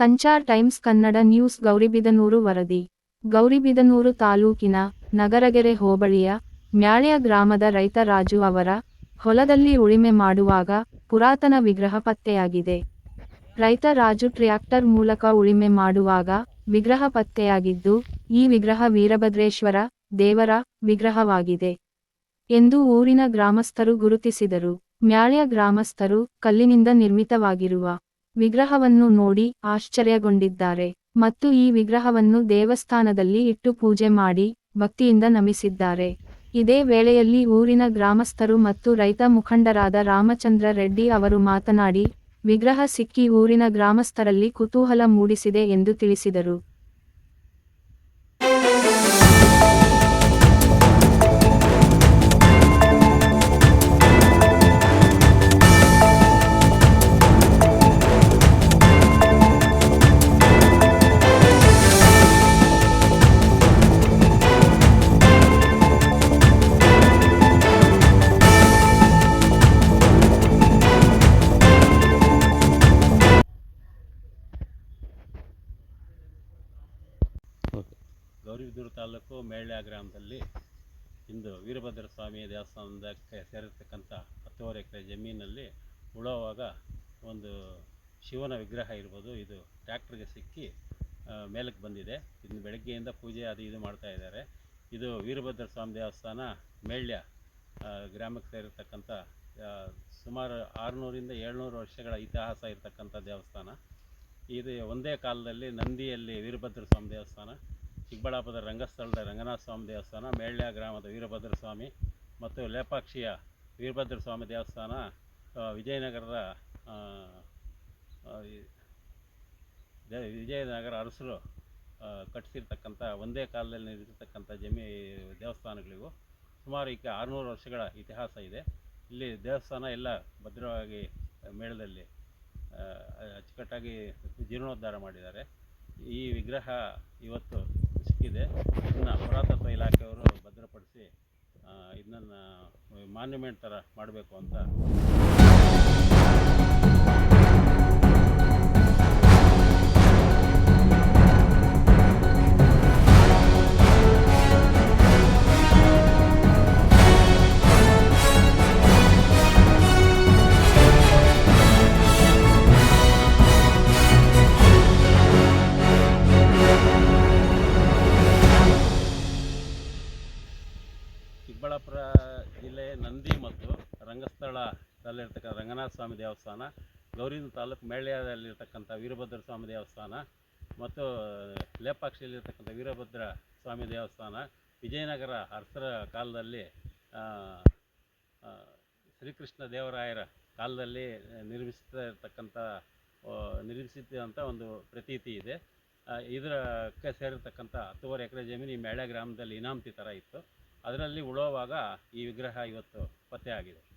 Sanchar times Kannada news Gauribidanur ವರದಿ. ಗೌರಿಬಿದನೂರು ತಾಲೂಕಿನ ನಗರಗೆರೆ ಹೋಬಳಿಯ ಮ್ಯಾಳ್ಯ ಗ್ರಾಮದ ರೈತ ರಾಜು ಅವರ ಹೊಲದಲ್ಲಿ ಉಳಿಮೆ ಮಾಡುವಾಗ ಪುರಾತನ ವಿಗ್ರಹ ಪತ್ತೆಯಾಗಿದೆ. ರೈತ ರಾಜು ಟ್ರ್ಯಾಕ್ಟರ್ ಮೂಲಕ ಉಳಿಮೆ ಮಾಡುವಾಗ ವಿಗ್ರಹ ಪತ್ತೆಯಾಗಿದ್ದು, ಈ ವಿಗ್ರಹ ವೀರಭದ್ರೇಶ್ವರ ದೇವರ ವಿಗ್ರಹವಾಗಿದೆ ಎಂದು ಊರಿನ ಗ್ರಾಮಸ್ಥರು ಗುರುತಿಸಿದರು. ಮ್ಯಾಳ್ಯ ಗ್ರಾಮಸ್ಥರು ಕಲ್ಲಿನಿಂದ ನಿರ್ಮಿತವಾಗಿರುವ ವಿಗ್ರಹವನ್ನು ನೋಡಿ ಆಶ್ಚರ್ಯಗೊಂಡಿದ್ದಾರೆ. ಮತ್ತು ಈ ವಿಗ್ರಹವನ್ನು ದೇವಸ್ಥಾನದಲ್ಲಿ ಇಟ್ಟು ಪೂಜೆ ಮಾಡಿ ಭಕ್ತಿಯಿಂದ ನಮಿಸಿದ್ದಾರೆ. ಇದೇ ವೇಳೆಯಲ್ಲಿ ಊರಿನ ಗ್ರಾಮಸ್ಥರು ಮತ್ತು ರೈತ ಮುಖಂಡರಾದ ರಾಮಚಂದ್ರ ರೆಡ್ಡಿ ಅವರು ಮಾತನಾಡಿ, ವಿಗ್ರಹ ಸಿಕ್ಕಿ ಊರಿನ ಗ್ರಾಮಸ್ಥರಲ್ಲಿ ಕುತೂಹಲ ಮೂಡಿಸಿದೆ ಎಂದು ತಿಳಿಸಿದರು. ಗೌರಿಬಿದೂರು ತಾಲೂಕು ಮೇಳ್ಯ ಗ್ರಾಮದಲ್ಲಿ ಇಂದು ವೀರಭದ್ರ ಸ್ವಾಮಿ ದೇವಸ್ಥಾನದಕ್ಕೆ ಸೇರಿರ್ತಕ್ಕಂಥ ಹತ್ತುವರೆ ಎಕರೆ ಜಮೀನಲ್ಲಿ ಉಳುವಾಗ ಒಂದು ಶಿವನ ವಿಗ್ರಹ ಇರ್ಬೋದು, ಇದು ಟ್ಯಾಕ್ಟ್ರಿಗೆ ಸಿಕ್ಕಿ ಮೇಲಕ್ಕೆ ಬಂದಿದೆ. ಇನ್ನು ಬೆಳಗ್ಗೆಯಿಂದ ಪೂಜೆ ಅದು ಇದು ಮಾಡ್ತಾ ಇದ್ದಾರೆ. ಇದು ವೀರಭದ್ರ ಸ್ವಾಮಿ ದೇವಸ್ಥಾನ ಮೇಳ್ಯ ಗ್ರಾಮಕ್ಕೆ ಸೇರಿರ್ತಕ್ಕಂಥ ಸುಮಾರು ಆರುನೂರಿಂದ ಏಳ್ನೂರು ವರ್ಷಗಳ ಇತಿಹಾಸ ಇರತಕ್ಕಂಥ ದೇವಸ್ಥಾನ. ಇದು ಒಂದೇ ಕಾಲದಲ್ಲಿ ನಂದಿಯಲ್ಲಿ ವೀರಭದ್ರ ಸ್ವಾಮಿ ದೇವಸ್ಥಾನ. ಚಿಕ್ಕಬಳ್ಳಾಪುರದ ರಂಗಸ್ಥಳದ ರಂಗನಾಥ ಸ್ವಾಮಿ ದೇವಸ್ಥಾನ, ಮೇಳ್ಯ ಗ್ರಾಮದ ವೀರಭದ್ರ ಸ್ವಾಮಿ ಮತ್ತು ಲೇಪಾಕ್ಷಿಯ ವೀರಭದ್ರ ಸ್ವಾಮಿ ದೇವಸ್ಥಾನ ವಿಜಯನಗರದ ವಿಜಯನಗರ ಅರಸರು ಕಟ್ಟಿಸಿರ್ತಕ್ಕಂಥ, ಒಂದೇ ಕಾಲದಲ್ಲಿ ನಿರ್ಮಿಸಿರ್ತಕ್ಕಂಥ ಜಮೀ, ದೇವಸ್ಥಾನಗಳಿವು. ಸುಮಾರು ಈಗ ಆರುನೂರು ವರ್ಷಗಳ ಇತಿಹಾಸ ಇದೆ. ಇಲ್ಲಿ ದೇವಸ್ಥಾನ ಎಲ್ಲ ಭದ್ರವಾಗಿ ಮೇಳದಲ್ಲಿ ಅಚ್ಚುಕಟ್ಟಾಗಿ ಜೀರ್ಣೋದ್ಧಾರ ಮಾಡಿದ್ದಾರೆ. ಈ ವಿಗ್ರಹ ಇವತ್ತು ಸಿಕ್ಕಿದೆ ಇದನ್ನು ಪುರಾತತ್ವ ಇಲಾಖೆಯವರು ಭದ್ರಪಡಿಸಿ ಇದನ್ನು ಮಾನ್ಯುಮೆಂಟ್ ಥರ ಮಾಡಬೇಕು ಅಂತ ಜಿಲ್ಲೆ ನಂದಿ ಮತ್ತು ರಂಗಸ್ಥಳದಲ್ಲಿರ್ತಕ್ಕಂಥ ರಂಗನಾಥ ಸ್ವಾಮಿ ದೇವಸ್ಥಾನ, ಗೌರಿನ ತಾಲೂಕು ಮೇಳ್ಯದಲ್ಲಿರ್ತಕ್ಕಂಥ ವೀರಭದ್ರ ಸ್ವಾಮಿ ದೇವಸ್ಥಾನ ಮತ್ತು ಲೇಪಾಕ್ಷಿಯಲ್ಲಿರ್ತಕ್ಕಂಥ ವೀರಭದ್ರ ಸ್ವಾಮಿ ದೇವಸ್ಥಾನ, ವಿಜಯನಗರ ಅರಸರ ಕಾಲದಲ್ಲಿ ಶ್ರೀಕೃಷ್ಣ ದೇವರಾಯರ ಕಾಲದಲ್ಲಿ ನಿರ್ಮಿಸ್ತಾ ನಿರ್ಮಿಸಿದಂಥ ಒಂದು ಪ್ರತೀತಿ ಇದೆ. ಇದರಕ್ಕೆ ಸೇರಿರ್ತಕ್ಕಂಥ ಹತ್ತುವರೆ ಎಕರೆ ಜಮೀನು ಈ ಮೇಳೆ ಗ್ರಾಮದಲ್ಲಿ ಇನಾಮತಿ ಥರ ಇತ್ತು. ಅದರಲ್ಲಿ ಉಳುವಾಗ ಈ ವಿಗ್ರಹ ಇವತ್ತು ಪತ್ತೆ ಆಗಿದೆ